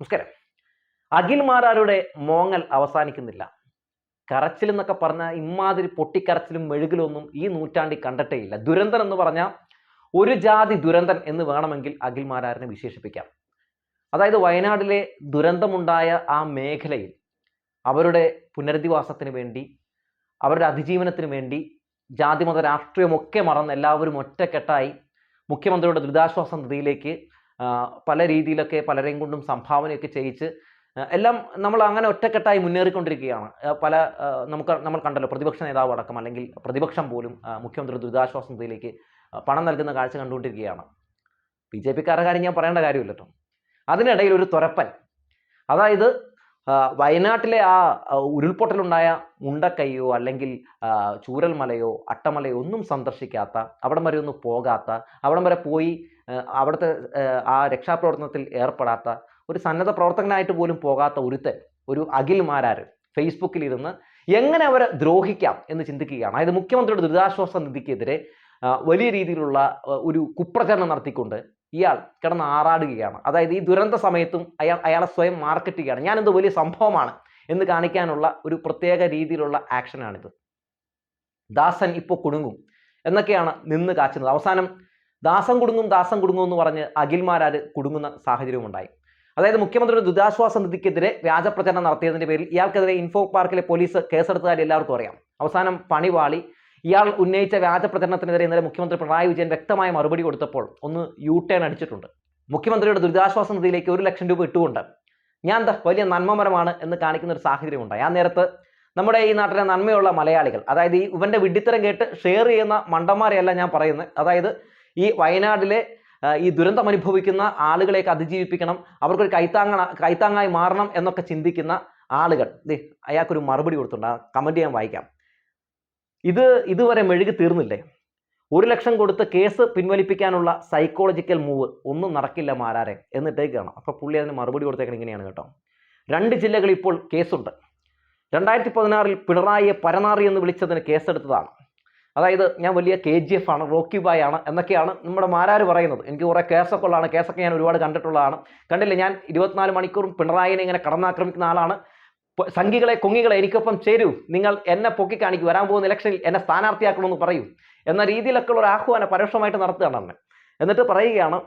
നമസ്കാരം. അഖിൽമാരാരുടെ മോങ്ങൽ അവസാനിക്കുന്നില്ല. കരച്ചിൽ എന്നൊക്കെ പറഞ്ഞാൽ ഇമാതിരി പൊട്ടിക്കരച്ചിലും മെഴുകിലൊന്നും ഈ നൂറ്റാണ്ടിൽ കണ്ടിട്ടേ ഇല്ല. ദുരന്തൻ എന്ന് പറഞ്ഞാൽ ഒരു ജാതി ദുരന്തൻ എന്ന് വേണമെങ്കിൽ അഖിൽമാരാറിനെ വിശേഷിപ്പിക്കാം. അതായത് വയനാടിലെ ദുരന്തമുണ്ടായ ആ മേഖലയിൽ അവരുടെ പുനരധിവാസത്തിന് വേണ്ടി അവരുടെ അതിജീവനത്തിന് വേണ്ടി ജാതിമത രാഷ്ട്രീയമൊക്കെ മറന്ന് എല്ലാവരും ഒറ്റക്കെട്ടായി മുഖ്യമന്ത്രിയുടെ ദുരിതാശ്വാസ നിധിയിലേക്ക് പല രീതിയിലൊക്കെ പലരെയും കൊണ്ടും സംഭാവനയൊക്കെ ചെയ്യിച്ച് എല്ലാം നമ്മൾ അങ്ങനെ ഒറ്റക്കെട്ടായി മുന്നേറിക്കൊണ്ടിരിക്കുകയാണ്. പല നമുക്ക് നമ്മൾ കണ്ടല്ലോ പ്രതിപക്ഷ നേതാവ് അടക്കം അല്ലെങ്കിൽ പ്രതിപക്ഷം പോലും മുഖ്യമന്ത്രി ദുരിതാശ്വാസ നിധിയിലേക്ക് പണം നൽകുന്ന കാഴ്ച കണ്ടുകൊണ്ടിരിക്കുകയാണ്. ബി ജെ പിക്കാരുടെ കാര്യം ഞാൻ പറയേണ്ട കാര്യമില്ലല്ലോ അതിനിടയിൽ ഒരു തുരപ്പൻ അതായത് വയനാട്ടിലെ ആ ഉരുൾപൊട്ടലുണ്ടായ മുണ്ടക്കൈയോ അല്ലെങ്കിൽ ചൂരൽമലയോ അട്ടമലയോ ഒന്നും സന്ദർശിക്കാത്ത അവിടം വരെ ഒന്നും പോകാത്ത അവിടം വരെ പോയി അവിടുത്തെ ആ, രക്ഷാപ്രവർത്തനത്തിൽ ഏർപ്പെടാത്ത ഒരു സന്നദ്ധ പ്രവർത്തകനായിട്ട് പോലും പോകാത്ത ഒരുത്തൻ ഒരു അഖിൽമാരാർ ഫേസ്ബുക്കിലിരുന്ന് എങ്ങനെ അവരെ ദ്രോഹിക്കാം എന്ന് ചിന്തിക്കുകയാണ്. അതായത് മുഖ്യമന്ത്രിയുടെ ദുരിതാശ്വാസ നിധിക്കെതിരെ വലിയ രീതിയിലുള്ള ഒരു കുപ്രചരണം നടത്തിക്കൊണ്ട് ഇയാൾ കിടന്ന് ആറാടുകയാണ്. അതായത് ഈ ദുരന്ത സമയത്തും അയാൾ അയാളെ സ്വയം മാർക്കറ്റ് ചെയ്യുകയാണ്. ഞാനെന്ത് വലിയ സംഭവമാണ് എന്ന് കാണിക്കാനുള്ള ഒരു പ്രത്യേക രീതിയിലുള്ള ആക്ഷനാണിത്. ദാസൻ ഇപ്പോൾ കുടുങ്ങും എന്നൊക്കെയാണ് നിന്ന് കാച്ചുന്നത് അവസാനം ദാസൻ കുടുങ്ങും ദാസം കുടുങ്ങും എന്ന് പറഞ്ഞ് അഖിൽമാരാര് കുടുങ്ങുന്ന സാഹചര്യവും ഉണ്ടായി. അതായത് മുഖ്യമന്ത്രിയുടെ ദുരിതാശ്വാസ നിധിക്കെതിരെ വ്യാജപ്രചരണം നടത്തിയതിന്റെ പേരിൽ ഇയാൾക്കെതിരെ ഇൻഫോ പാർക്കിലെ പോലീസ് കേസെടുത്ത കാര്യം എല്ലാവർക്കും അറിയാം. അവസാനം പണിവാളി ഇയാൾ ഉന്നയിച്ച വ്യാജപ്രചരണത്തിനെതിരെ ഇന്നലെ മുഖ്യമന്ത്രി പിണറായി വിജയൻ വ്യക്തമായ മറുപടി കൊടുത്തപ്പോൾ ഒന്ന് യു ടേൺ അടിച്ചിട്ടുണ്ട്. മുഖ്യമന്ത്രിയുടെ ദുരിതാശ്വാസ നിധിയിലേക്ക് ഒരു ലക്ഷം രൂപ ഇട്ടുകൊണ്ട് ഞാൻ എന്താ വലിയ നന്മമരമാണ് എന്ന് കാണിക്കുന്ന ഒരു സാഹചര്യം ഉണ്ടായി ആ നേരത്ത് നമ്മുടെ ഈ നാട്ടിലെ നന്മയുള്ള മലയാളികൾ അതായത് ഈ ഇവന്റെ വിഡ്ഢിത്തരം കേട്ട് ഷെയർ ചെയ്യുന്ന മണ്ടന്മാരെയല്ല ഞാൻ പറയുന്നത്. അതായത് ഈ വയനാട്ടിലെ ഈ ദുരന്തം അനുഭവിക്കുന്ന ആളുകളെയൊക്കെ അതിജീവിപ്പിക്കണം. അവർക്കൊരു കൈത്താങ്ങ കൈത്താങ്ങായി മാറണം എന്നൊക്കെ ചിന്തിക്കുന്ന ആളുകൾ. ദേ അയാൾക്കൊരു മറുപടി കൊടുത്തിട്ടുണ്ട്. ആ കമന്റ് ഞാൻ വായിക്കാം. ഇത് ഇതുവരെ മെഴുകി തീർന്നില്ലേ? ഒരു ലക്ഷം കൊടുത്ത് കേസ് പിൻവലിപ്പിക്കാനുള്ള സൈക്കോളജിക്കൽ മൂവ് ഒന്നും നടക്കില്ല മാരാരെ. എന്നിട്ടേക്കാണ്. അപ്പൊ പുള്ളി അതിന് മറുപടി കൊടുത്തേക്കണം ഇങ്ങനെയാണ് കേട്ടോ. രണ്ട് ജില്ലകളിൽ ഇപ്പോൾ കേസുണ്ട്. രണ്ടായിരത്തി പതിനാറിൽ പിണറായിയെ പരനാറി എന്ന് വിളിച്ചതിന് കേസെടുത്തതാണ്. അതായത് ഞാൻ വലിയ കെ ജി എഫ് ആണ് റോക്കി ബായ് ആണ് എന്നൊക്കെയാണ് നമ്മുടെ മാരാർ പറയുന്നത്. എനിക്ക് കുറേ കേസൊക്കെ ഉള്ളതാണ്. കേസൊക്കെ ഞാൻ ഒരുപാട് കണ്ടിട്ടുള്ളതാണ്. കണ്ടില്ല ഞാൻ ഇരുപത്തിനാല് മണിക്കൂറും പിണറായിനെ ഇങ്ങനെ കടന്നാക്രമിക്കുന്ന ആളാണ്. സംഘികളെ കൊങ്ങികളെ എനിക്കൊപ്പം ചേരൂ. നിങ്ങൾ എന്നെ പൊക്കി കാണിക്കും. വരാൻ പോകുന്ന ഇലക്ഷനിൽ എന്നെ സ്ഥാനാർത്ഥിയാക്കണമെന്ന് പറയൂ. എന്ന രീതിയിലൊക്കെ ഉള്ള ഒരു ആഹ്വാനം പരോക്ഷമായിട്ട് നടത്തുകയാണ് അന്ന് എന്നിട്ട് പറയുകയാണ്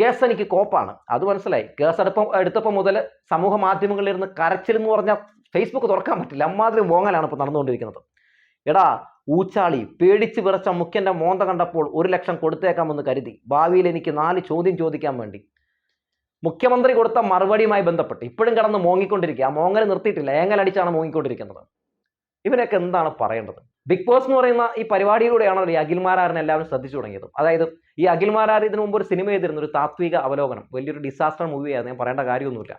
കേസ് എനിക്ക് കോപ്പാണ്. അത് മനസ്സിലായി. കേസ് എടുപ്പം എടുത്തപ്പോൾ മുതൽ സമൂഹ മാധ്യമങ്ങളിൽ ഇരുന്ന് കരച്ചിൽ എന്ന് പറഞ്ഞാൽ ഫേസ്ബുക്ക് തുറക്കാൻ പറ്റില്ല. അമ്മാതിരി മോങ്ങലാണ് ഇപ്പോൾ നടന്നുകൊണ്ടിരിക്കുന്നത്. എടാ ഊച്ചാളി പേടിച്ച് വിറച്ച മുഖ്യന്റെ മോന്ത കണ്ടപ്പോൾ ഒരു ലക്ഷം കൊടുത്തേക്കാമെന്ന് കരുതി. ഭാവിയിൽ എനിക്ക് നാല് ചോദ്യം ചോദിക്കാൻ വേണ്ടി. മുഖ്യമന്ത്രി കൊടുത്ത മറുപടിയുമായി ബന്ധപ്പെട്ട് ഇപ്പോഴും കിടന്ന് മോങ്ങിക്കൊണ്ടിരിക്കുക. ആ മോങ്ങൽ നിർത്തിയിട്ടില്ല. ഏങ്ങലടിച്ചാണ് മോങ്ങിക്കൊണ്ടിരിക്കുന്നത്. ഇവനൊക്കെ എന്താണ് പറയേണ്ടത്? ബിഗ് ബോസ് എന്ന് പറയുന്ന ഈ പരിപാടിയിലൂടെയാണ് ഈ അഖിൽമാരാറിനെ എല്ലാവരും ശ്രദ്ധിച്ചു തുടങ്ങിയത്. അതായത് ഈ അഖിൽമാരാർ ഇതിനു മുമ്പ് ഒരു സിനിമ ചെയ്തിരുന്ന ഒരു താത്വിക അവലോകനം. വലിയൊരു ഡിസാസ്റ്റർ മൂവിയായിരുന്നു ഞാൻ പറയേണ്ട കാര്യമൊന്നുമില്ല.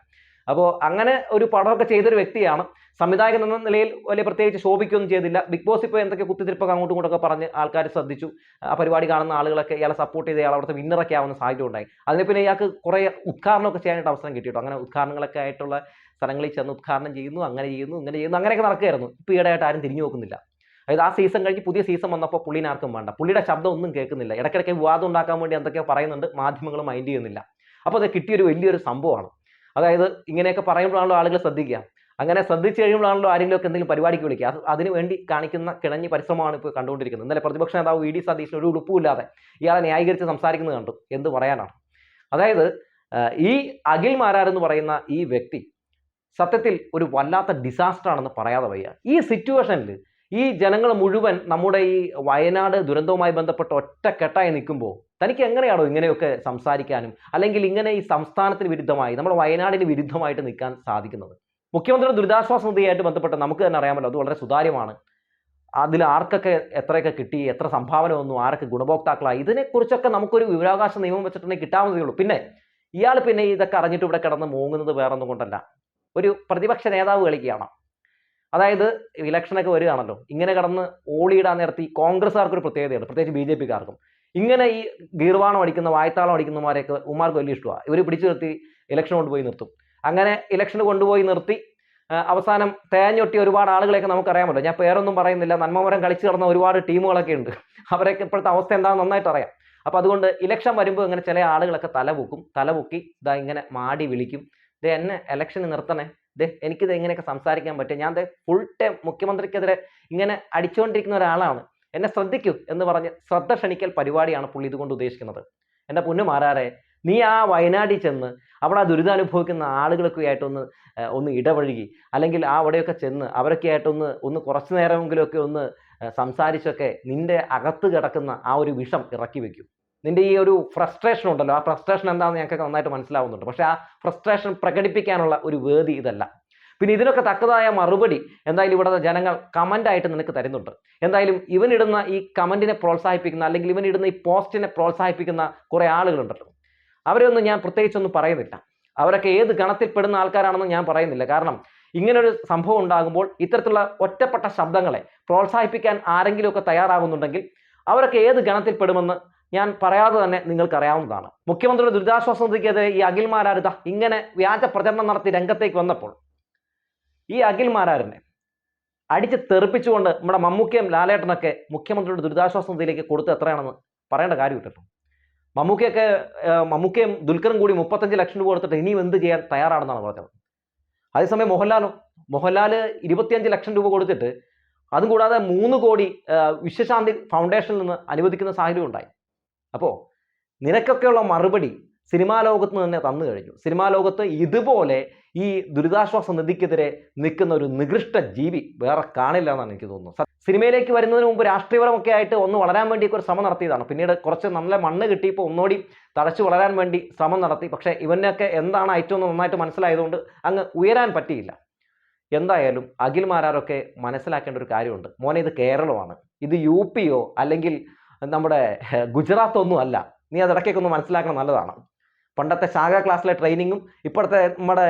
അപ്പോൾ അങ്ങനെ ഒരു പടമൊക്കെ ചെയ്തൊരു വ്യക്തിയാണ്. സംവിധായകൻ എന്ന നിലയിൽ വലിയ പ്രത്യേകിച്ച് ശോഭിക്കൊന്നും ചെയ്തില്ല. ബിഗ് ബോസ് ഇപ്പോൾ എന്തൊക്കെ കുത്തിത്തിരിപ്പൊക്കെ അങ്ങോട്ടും ഇങ്ങോട്ടൊക്കെ പറഞ്ഞ് ആൾക്കാർ ശ്രദ്ധിച്ചു. ആ പരിപാടി കാണുന്ന ആളുകളൊക്കെ ഇയാളെ സപ്പോർട്ട് ചെയ്ത് ഇയാൾ അവിടുത്തെ വിന്നറൊക്കെ ആവുന്ന സാഹചര്യം ഉണ്ടായി. അതിന് പിന്നെ ഇയാൾക്ക് കുറേ ഉദ്ഘാടനമൊക്കെ ചെയ്യാനായിട്ട് അവസരം കിട്ടിയിട്ടു അങ്ങനെ ഉദ്ഘാടനങ്ങളൊക്കെ ആയിട്ടുള്ള സ്ഥലങ്ങളിൽ ചെന്ന് ഉദ്ഘാടനം ചെയ്യുന്നു അങ്ങനെ ചെയ്യുന്നു ഇങ്ങനെ ചെയ്യുന്നു അങ്ങനെയൊക്കെ നടക്കുകയായിരുന്നു. ഇപ്പോൾ ഈയിടെയായിട്ട് ആരും തിരിഞ്ഞു നോക്കുന്നില്ല. അതായത് ആ സീസൺ കഴിഞ്ഞ് പുതിയ സീസൺ വന്നപ്പോൾ പുള്ളിനെ ആർക്കും വേണ്ട. പുള്ളിയുടെ ശബ്ദം ഒന്നും കേൾക്കുന്നില്ല. ഇടയ്ക്കിടയ്ക്ക് വിവാദം ഉണ്ടാക്കാൻ വേണ്ടി എന്തൊക്കെയോ പറയുന്നുണ്ട്. മാധ്യമങ്ങൾ മൈൻഡ് ചെയ്യുന്നില്ല. അപ്പോൾ അത് കിട്ടിയൊരു വലിയൊരു സംഭവമാണ്. അതായത് ഇങ്ങനെയൊക്കെ പറയുമ്പോഴാണല്ലോ ആളുകൾ ശ്രദ്ധിക്കുക. അങ്ങനെ ശ്രദ്ധിച്ചു കഴിയുമ്പോഴാണല്ലോ ആരെങ്കിലുമൊക്കെ എന്തെങ്കിലും പരിപാടിക്ക് വിളിക്കുക. അതിനുവേണ്ടി അതിന് വേണ്ടി കാണിക്കുന്ന കിണഞ്ഞ് പരിശ്രമമാണ് ഇപ്പോൾ കണ്ടുകൊണ്ടിരിക്കുന്നത്. ഇന്നലെ പ്രതിപക്ഷ നേതാവ് വി ഡി സതീശൻ ഒരു ഉടുപ്പുമില്ലാതെ ഇയാളെ ന്യായീകരിച്ച് സംസാരിക്കുന്നത് കണ്ടു. എന്ത് പറയാനാണ്? അതായത് ഈ അഖിൽ മാരാർ എന്ന് പറയുന്ന ഈ വ്യക്തി സത്യത്തിൽ ഒരു വല്ലാത്ത ഡിസാസ്റ്റർ ആണെന്ന് പറയാതെ വയ്യ. ഈ സിറ്റുവേഷനിൽ ഈ ജനങ്ങൾ മുഴുവൻ നമ്മുടെ ഈ വയനാട് ദുരന്തവുമായി ബന്ധപ്പെട്ട് ഒറ്റക്കെട്ടായി നിൽക്കുമ്പോൾ തനിക്ക് എങ്ങനെയാണോ ഇങ്ങനെയൊക്കെ സംസാരിക്കാനും അല്ലെങ്കിൽ ഇങ്ങനെ ഈ സംസ്ഥാനത്തിന് വിരുദ്ധമായി നമ്മുടെ വയനാടിന് വിരുദ്ധമായിട്ട് നിൽക്കാൻ സാധിക്കുന്നത്. മുഖ്യമന്ത്രിയുടെ ദുരിതാശ്വാസ നിധിയായിട്ട് ബന്ധപ്പെട്ട് നമുക്ക് തന്നെ അറിയാമല്ലോ അത് വളരെ സുതാര്യമാണ്. അതിൽ ആർക്കൊക്കെ എത്രയൊക്കെ കിട്ടി എത്ര സംഭാവന വന്നു ആരൊക്കെ ഗുണഭോക്താക്കളായി ഇതിനെക്കുറിച്ചൊക്കെ നമുക്കൊരു വിവരാവകാശ നിയമം വെച്ചിട്ടുണ്ടെങ്കിൽ കിട്ടാവുന്നതേ ഉള്ളൂ. പിന്നെ ഇയാൾ പിന്നെ ഇതൊക്കെ അറിഞ്ഞിട്ട് ഇവിടെ കിടന്ന് മൂങ്ങുന്നത് വേറൊന്നും കൊണ്ടല്ല. ഒരു പ്രതിപക്ഷ നേതാവ് കളിക്കുകയാണ്. അതായത് ഇലക്ഷനൊക്കെ വരികയാണല്ലോ. ഇങ്ങനെ കടന്ന് ഓളിയിടാൻ നേരത്തെ ഈ കോൺഗ്രസ്സുകാർക്ക് പ്രത്യേകതയുണ്ട്. പ്രത്യേകിച്ച് ബി ജെ പിക്കാർക്കും. ഇങ്ങനെ ഈ ഗീർവാണം അടിക്കുന്ന വായ്ത്താളം അടിക്കുന്നമാരെയൊക്കെ ഉമാർക്ക് വലിയ ഇഷ്ടമാണ് ഇവർ പിടിച്ചു നിർത്തി ഇലക്ഷൻ കൊണ്ടുപോയി നിർത്തും. അങ്ങനെ ഇലക്ഷൻ കൊണ്ടുപോയി നിർത്തി അവസാനം തേഞ്ഞൊട്ടി ഒരുപാട് ആളുകളെയൊക്കെ നമുക്കറിയാമല്ലോ ഞാൻ പേരൊന്നും പറയുന്നില്ല. നന്മമരം കളിച്ചു നടന്ന ഒരുപാട് ടീമുകളൊക്കെ ഉണ്ട്. അവരൊക്കെ ഇപ്പോഴത്തെ അവസ്ഥ എന്താണെന്ന് നന്നായിട്ട് അറിയാം. അപ്പോൾ അതുകൊണ്ട് ഇലക്ഷൻ വരുമ്പോൾ ഇങ്ങനെ ചില ആളുകളൊക്കെ തലപൊക്കും. തലപൊക്കി ഇതാ ഇങ്ങനെ മാടി വിളിക്കും. ദേ എന്നെ ഇലക്ഷൻ നിർത്തണേ. ദേ എനിക്കിത് ഇങ്ങനെയൊക്കെ സംസാരിക്കാൻ പറ്റും. ഞാൻ ദേ ഫുൾ ടൈം മുഖ്യമന്ത്രിക്കെതിരെ ഇങ്ങനെ അടിച്ചുകൊണ്ടിരിക്കുന്ന ഒരാളാണ്. എന്നെ ശ്രദ്ധിക്കൂ എന്ന് പറഞ്ഞ് ശ്രദ്ധ ക്ഷണിക്കൽ പരിപാടിയാണ് പുള്ളി ഇതുകൊണ്ട് ഉദ്ദേശിക്കുന്നത്. എന്റെ പൊന്നു മാറാറെ നീ ആ വയനാട്ടിൽ ചെന്ന് അവിടെ ആ ദുരിതം അനുഭവിക്കുന്ന ആളുകളൊക്കെ ആയിട്ടൊന്ന് ഒന്ന് ഇടപഴകി. അല്ലെങ്കിൽ ആ അവിടെയൊക്കെ ചെന്ന് അവരൊക്കെ ആയിട്ടൊന്ന് ഒന്ന് കുറച്ചു നേരമെങ്കിലുമൊക്കെ ഒന്ന് സംസാരിച്ചൊക്കെ നിന്റെ അകത്ത് കിടക്കുന്ന ആ ഒരു വിഷം ഇറക്കി വെക്കും. നിന്റെ ഈ ഒരു ഫ്രസ്ട്രേഷൻ ഉണ്ടല്ലോ. ആ ഫ്രസ്ട്രേഷൻ എന്താണെന്ന് ഞങ്ങൾക്ക് നന്നായിട്ട് മനസ്സിലാവുന്നുണ്ട്. പക്ഷേ ആ ഫ്രസ്ട്രേഷൻ പ്രകടിപ്പിക്കാനുള്ള ഒരു വേദി ഇതല്ല. പിന്നെ ഇതിനൊക്കെ തക്കതായ മറുപടി എന്തായാലും ഇവിടുത്തെ ജനങ്ങൾ കമന്റായിട്ട് നിനക്ക് തരുന്നുണ്ട്. എന്തായാലും ഇവനിടുന്ന ഈ കമന്റിനെ പ്രോത്സാഹിപ്പിക്കുന്ന അല്ലെങ്കിൽ ഇവനിടുന്ന ഈ പോസ്റ്റിനെ പ്രോത്സാഹിപ്പിക്കുന്ന കുറേ ആളുകളുണ്ടല്ലോ. അവരെയൊന്നും ഞാൻ പ്രത്യേകിച്ചൊന്നും പറയുന്നില്ല. അവരൊക്കെ ഏത് ഗണത്തിൽപ്പെടുന്ന ആൾക്കാരാണെന്ന് ഞാൻ പറയുന്നില്ല. കാരണം ഇങ്ങനൊരു സംഭവം ഉണ്ടാകുമ്പോൾ ഇത്തരത്തിലുള്ള ഒറ്റപ്പെട്ട ശബ്ദങ്ങളെ പ്രോത്സാഹിപ്പിക്കാൻ ആരെങ്കിലുമൊക്കെ തയ്യാറാകുന്നുണ്ടെങ്കിൽ അവരൊക്കെ ഏത് ഗണത്തിൽപ്പെടുമെന്ന് ഞാൻ പറയാതെ തന്നെ നിങ്ങൾക്കറിയാവുന്നതാണ്. മുഖ്യമന്ത്രിയുടെ ദുരിതാശ്വാസ നിധിക്കെതിരെ ഈ അഖിൽ മാരാരുത ഇങ്ങനെ വ്യാജ പ്രചരണം നടത്തി രംഗത്തേക്ക് വന്നപ്പോൾ ഈ അഖിൽ മാരാറിനെ അടിച്ച് തെറിപ്പിച്ചുകൊണ്ട് നമ്മുടെ മമ്മൂക്കയും ലാലേട്ടനൊക്കെ മുഖ്യമന്ത്രിയുടെ ദുരിതാശ്വാസ നിധിയിലേക്ക് കൊടുത്ത് എത്രയാണെന്ന് പറയേണ്ട കാര്യമില്ലല്ലോ മമ്മൂക്കയൊക്കെ മമ്മൂക്കയും ദുൽഖറും കൂടി മുപ്പത്തഞ്ച് ലക്ഷം രൂപ കൊടുത്തിട്ട് ഇനിയും എന്ത് ചെയ്യാൻ തയ്യാറാണെന്നാണ് പറഞ്ഞത്. അതേസമയം മോഹൻലാലോ മോഹൻലാൽ ഇരുപത്തിയഞ്ച് ലക്ഷം രൂപ കൊടുത്തിട്ട് അതും കൂടാതെ മൂന്ന് കോടി വിശ്വശാന്തി ഫൗണ്ടേഷനിൽ നിന്ന് അനുവദിക്കുന്ന സാഹചര്യം ഉണ്ടായി. അപ്പോൾ നിനക്കൊക്കെയുള്ള മറുപടി സിനിമാ ലോകത്ത് തന്നെ തന്നു കഴിഞ്ഞു. സിനിമാ ലോകത്ത് ഇതുപോലെ ഈ ദുരിതാശ്വാസ നിധിക്കെതിരെ നിൽക്കുന്ന ഒരു നികൃഷ്ട ജീവി വേറെ കാണില്ല എന്നാണ് എനിക്ക് തോന്നുന്നത്. സിനിമയിലേക്ക് വരുന്നതിന് മുമ്പ് രാഷ്ട്രീയപരമൊക്കെ ആയിട്ട് ഒന്ന് വളരാൻ വേണ്ടി ഒരു ശ്രമം നടത്തിയതാണ്. പിന്നീട് കുറച്ച് നല്ല മണ്ണ് കിട്ടി ഇപ്പോൾ ഒന്നുകൂടി തഴച്ചു വളരാൻ വേണ്ടി ശ്രമം നടത്തി. പക്ഷേ ഇവനൊക്കെ എന്താണ് ഏറ്റവും നന്നായിട്ട് മനസ്സിലായതുകൊണ്ട് അങ്ങ് ഉയരാൻ പറ്റിയില്ല. എന്തായാലും അഖിൽ മാരാരൊക്കെ മനസ്സിലാക്കേണ്ട ഒരു കാര്യമുണ്ട്. മോനെ ഇത് കേരളമാണ്. ഇത് യു പിയോ അല്ലെങ്കിൽ നമ്മുടെ ഗുജറാത്ത് ഒന്നും അല്ല. നീ അത് ഇടയ്ക്കൊക്കെ ഒന്ന് മനസ്സിലാക്കണം നല്ലതാണ്. പണ്ടത്തെ ശാഖ ക്ലാസ്സിലെ ട്രെയിനിങ്ങും ഇപ്പോഴത്തെ നമ്മുടെ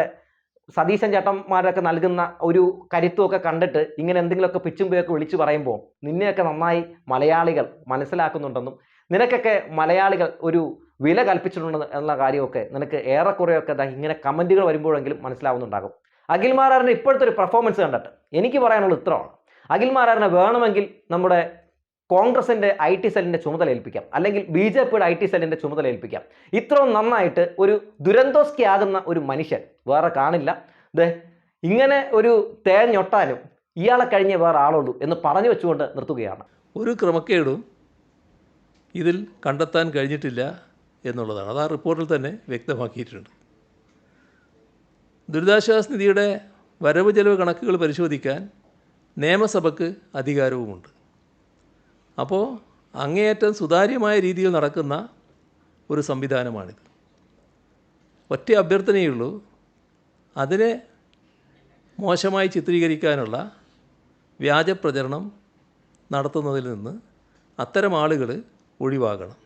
സതീശൻ ചേട്ടന്മാരൊക്കെ നൽകുന്ന ഒരു കരുത്തുമൊക്കെ കണ്ടിട്ട് ഇങ്ങനെ എന്തെങ്കിലുമൊക്കെ പിച്ചുമ്പയൊക്കെ വിളിച്ചു പറയുമ്പോൾ നിന്നെയൊക്കെ നന്നായി മലയാളികൾ മനസ്സിലാക്കുന്നുണ്ടെന്നും നിനക്കൊക്കെ മലയാളികൾ ഒരു വില കൽപ്പിച്ചിട്ടുണ്ട് എന്ന കാര്യമൊക്കെ നിനക്ക് ഏറെക്കുറെയൊക്കെ ഇങ്ങനെ കമന്റുകൾ വരുമ്പോഴെങ്കിലും മനസ്സിലാവുന്നുണ്ടാകും. അഖിൽ മാരാറിന്റെ ഇപ്പോഴത്തെ ഒരു പെർഫോമൻസ് കണ്ടിട്ട് എനിക്ക് പറയാനുള്ളത് ഇത്രമാണ് അഖിൽ മാരാറിനെ വേണമെങ്കിൽ നമ്മുടെ കോൺഗ്രസിന്റെ ഐ ടി സെല്ലിന്റെ ചുമതല ഏൽപ്പിക്കാം. അല്ലെങ്കിൽ ബി ജെ പിയുടെ ഐ ടി സെല്ലിന്റെ ചുമതല ഏൽപ്പിക്കാം. ഇത്രയും നന്നായിട്ട് ഒരു ദുരന്തോസ്കിയാകുന്ന ഒരു മനുഷ്യൻ വേറെ കാണില്ല. ദേ ഇങ്ങനെ ഒരു തേഞ്ഞൊട്ടാലും ഇയാളെ കഴിഞ്ഞേ വേറെ ആളുള്ളൂ എന്ന് പറഞ്ഞു വെച്ചുകൊണ്ട് നിർത്തുകയാണ്. ഒരു ക്രമക്കേടും ഇതിൽ കണ്ടെത്താൻ കഴിഞ്ഞിട്ടില്ല എന്നുള്ളതാണ്. അത് ആ റിപ്പോർട്ടിൽ തന്നെ വ്യക്തമാക്കിയിട്ടുണ്ട്. ദുരിതാശ്വാസ നിധിയുടെ വരവ് ചെലവ് കണക്കുകൾ പരിശോധിക്കാൻ നിയമസഭയ്ക്ക് അധികാരവുമുണ്ട്. അപ്പോൾ അങ്ങേയറ്റം സുതാര്യമായ രീതിയിൽ നടക്കുന്ന ഒരു സംവിധാനമാണിത്. ഒറ്റ അഭ്യർത്ഥനയുള്ളൂ അതിനെ മോശമായി ചിത്രീകരിക്കാനുള്ള വ്യാജ പ്രചരണം നടത്തുന്നതിൽ നിന്ന് അത്തരം ആളുകൾ ഒഴിവാകണം.